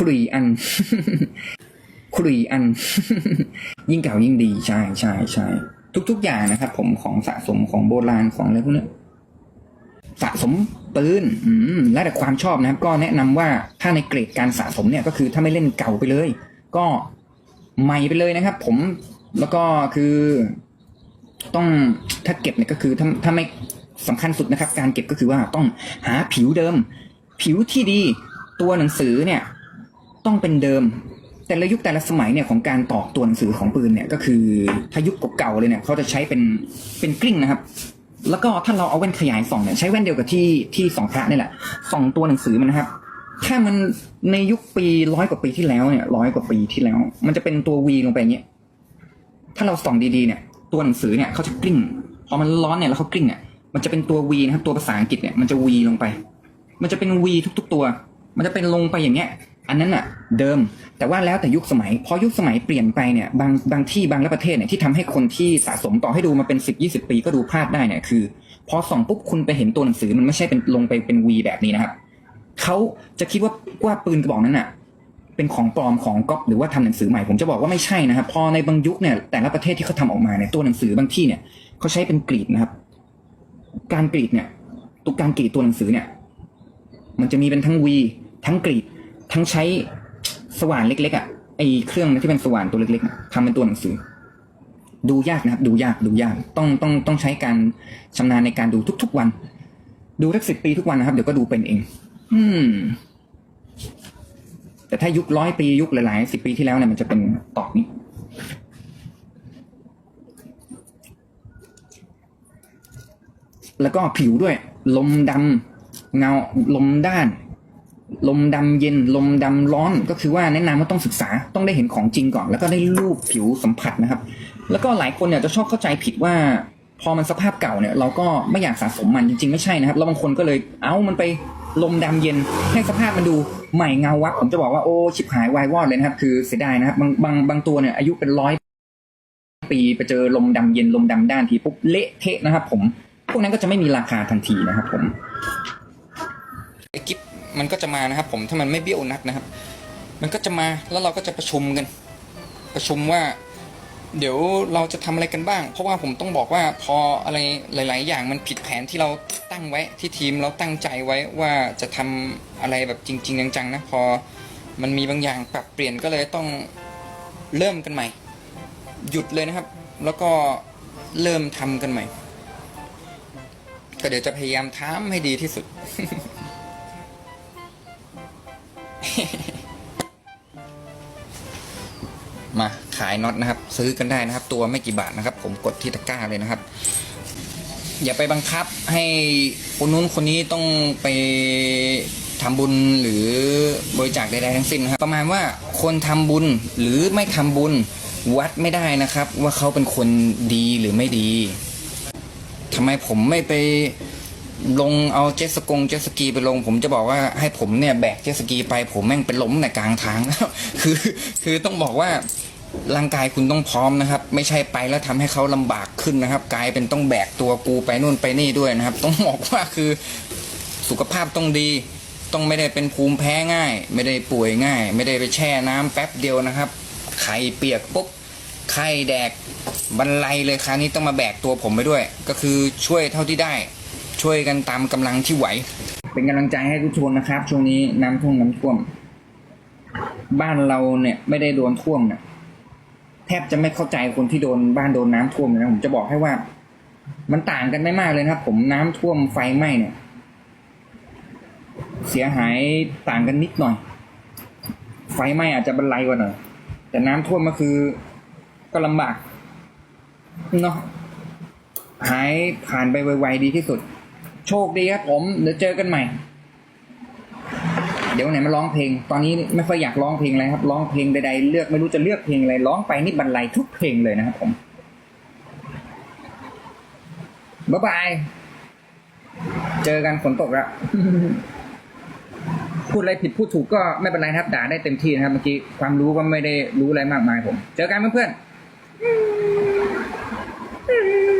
ครุยอันครุยอัน ยิ่งเก่ายิ่งดีใช่ใช่ใช่ทุก ๆ อย่างนะครับ ผมของสะสมของโบราณของอะไรพวกนี้สะสมปืนอืมแล้วแต่ความชอบนะครับ ก็แนะนำว่าถ้าในเกรดการสะสมเนี่ยก็คือถ้าไม่เล่นเก่าไปเลย ก็ใหม่ไปเลยนะครับ ผมแล้วก็คือ ต้องถ้าเก็บเนี่ยก็คือถ้าถ้าไม่สำคัญสุดนะครับ การเก็บก็คือว่าต้องหาผิวเดิม ผิวที่ดีตัวหนังสือเนี่ย ต้องเป็นเดิม แต่ละยุคแต่ละสมัยเนี่ยของการตอกตัวหนังสือของปืนเนี่ยก็คือถ้ายุคเก่าๆเลยเนี่ยเขาจะใช้เป็นเป็นกลิ้งนะครับ แล้วก็ถ้าเราเอาแว่นขยายส่องเนี่ยใช้แว่นเดียวกับที่ที่ส่องพระนี่แหละส่องตัวหนังสือมันนะครับ ถ้ามันในยุคปีร้อยกว่าปีที่แล้วเนี่ยร้อยกว่าปีที่แล้ว มันจะเป็นตัววีลงไปอย่างเงี้ยถ้าเราส่องดีๆเนี่ย ตัวหนังสือเนี่ยเขาจะกลิ้งพอมันร้อนเนี่ยแล้วเขากลิ้งเนี่ยมันจะเป็นตัววีนะครับตัวภาษาอังกฤษเนี่ยมันจะวีลงไป มันจะเป็นวีทุก ๆ ตัว มันจะเป็นลงไปอย่างเงี้ย อันนั้นอะเดิมแต่ว่าแล้วแต่ยุคสมัยพอยุคสมัยเปลี่ยนไปเนี่ยบางบางที่บางประเทศเนี่ยที่ทำให้คนที่สะสมต่อให้ดูมาเป็นสิบยี่สิบปีก็ดูพลาดได้เนี่ยคือพอส่องปุ๊บคุณไปเห็นตัวหนังสือมันไม่ใช่เป็นลงไปเป็นวีแบบนี้นะครับเขาจะคิดว่าว่าปืนกระบอกนั้นอะเป็นของปลอมของก๊อปหรือว่าทำหนังสือใหม่ผมจะบอกว่าไม่ใช่นะครับพอในบางยุคเนี่ยแต่ละประเทศที่เขาทำออกมาเนี่ยตัวหนังสือบางที่เนี่ยเขาใช้เป็นกรีดนะครับ การกรีดเนี่ยตัวการกรีดตัวหนังสือเนี่ย มันจะมีเป็นทั้งวีทั้งกรีด ทั้งใช้สว่านเล็กๆอะไอเครื่องที่เป็นสว่านตัวเล็กๆทำเป็นตัวหนังสือ ดูยากนะครับ ดูยากดูยาก ต้องต้องต้องใช้การชำนาญในการดูทุก ๆวัน ดูสักสิบปีทุกวันนะครับ เดี๋ยวก็ดูเป็นเอง อืม แต่ถ้ายุคร้อยปียุคหลายๆสิบปีที่แล้วเนี่ยมันจะเป็นตอกนี้แล้วก็ผิวด้วย ลมดำเงาลมด้าน ลมดำเย็นลมดำร้อนก็คือว่าแนะนำว่าต้องศึกษาต้องได้เห็นของจริงก่อน แล้วก็ได้รูปผิวสัมผัสนะครับ แล้วก็หลายคนเนี่ยจะชอบเข้าใจผิดว่า พอมันสภาพเก่าเนี่ย เราก็ไม่อยากสะสมมันจริงๆไม่ใช่นะครับแล้วบางคนก็เลยเอามันไปลมดำเย็นให้สภาพมันดูใหม่เงาวับผมจะบอกว่าโอ้ชิบหายวายวอดเลยนะครับ คือเสียดายนะครับบางบางบางตัวเนี่ยอายุเป็นร้อยปีไปเจอลมดำเย็นลมดำด้านทีปุ๊บเละเทะนะครับ ผมพวกนั้นก็จะไม่มีราคาทันทีนะครับ ผมไอกิฟ มันก็จะมานะครับ ผมถ้ามันไม่เบี้ยวนักนะครับ มันก็จะมาแล้วเราก็จะประชุมกัน ประชุมว่า เดี๋ยวเราจะทำอะไรกันบ้าง เพราะว่าผมต้องบอกว่าพออะไรหลาย ๆ อย่างมันผิดแผนที่เราตั้งไว้ที่ทีมเราตั้งใจไว้ว่าจะทำอะไรแบบจริง ๆ จัง ๆ นะพอมันมีบางอย่างปรับเปลี่ยนก็เลยต้องเริ่มกันใหม่ หยุดเลยนะครับ แล้วก็เริ่มทำกันใหม่ ก็เดี๋ยวจะพยายามทำให้ดีที่สุด มาขายน็อตนะครับ ซื้อกันได้นะครับ ตัวไม่กี่บาทนะครับ ผมกดที่ตะกร้าเลยนะครับ อย่าไปบังคับให้คนนู้นคนนี้ต้องไปทำบุญหรือบริจาคใดๆทั้งสิ้นนะครับ ประมาณว่าคนทำบุญหรือไม่ทำบุญวัดไม่ได้นะครับ ว่าเขาเป็นคนดีหรือไม่ดีทำไมผมไม่ไป ลงเอาเจ็ตสกงเจ็ตสกีไปลง ผมจะบอกว่าให้ผมเนี่ยแบกเจ็ตสกีไปผมแม่งเป็นล้มในกลางทางคือ คือต้องบอกว่าร่างกายคุณต้องพร้อมนะครับ ไม่ใช่ไปแล้วทำให้เขาลำบากขึ้นนะครับ กลายเป็นต้องแบกตัวกูไปนู่นไปนี่ด้วยนะครับ ต้องบอกว่าคือสุขภาพต้องดี ต้องไม่ได้เป็นภูมิแพ้ง่าย ไม่ได้ป่วยง่าย ไม่ได้ไปแช่น้ำแป๊บเดียวนะครับ ไข่เปียกปุ๊บไข้แดกบรรลัยเลยคราวนี้ต้องมาแบกตัวผมไปด้วย ก็คือช่วยเท่าที่ได้ ช่วยกันตามกำลังที่ไหว เป็นกำลังใจให้ทุกคนนะครับ ช่วงนี้น้ำท่วมน้ำท่วม บ้านเราเนี่ยไม่ได้โดนท่วมเนี่ยแทบจะไม่เข้าใจคนที่โดนบ้านโดนน้ำท่วมเลยนะผมจะบอกให้ว่า มันต่างกันไม่มากเลยนะครับ ผมน้ำท่วมไฟไหม้เนี่ย เสียหายต่างกันนิดหน่อย ไฟไหม้อาจจะบรรลัยกว่าหน่อยแต่น้ำท่วมก็คือก็ลำบากเนาะหายผ่านไปไวๆดีที่สุด โชคดีครับผมเดี๋ยวเจอกันใหม่ เดี๋ยววันไหนมาร้องเพลง ตอนนี้ไม่ค่อยอยากร้องเพลงอะไรครับ ร้องเพลงใดๆเลือกไม่รู้จะเลือกเพลงอะไรร้องไปนี่บรรลัยทุกเพลงเลยนะครับผมบ๊ายบายเจอกันฝนตกแล้วพูดอะไรผิดพูดถูกก็ไม่เป็นไรครับด่าได้เต็มที่นะครับเมื่อกี้ความรู้ก็ไม่ได้รู้อะไรมากมายผม เจอกันเพื่อนๆ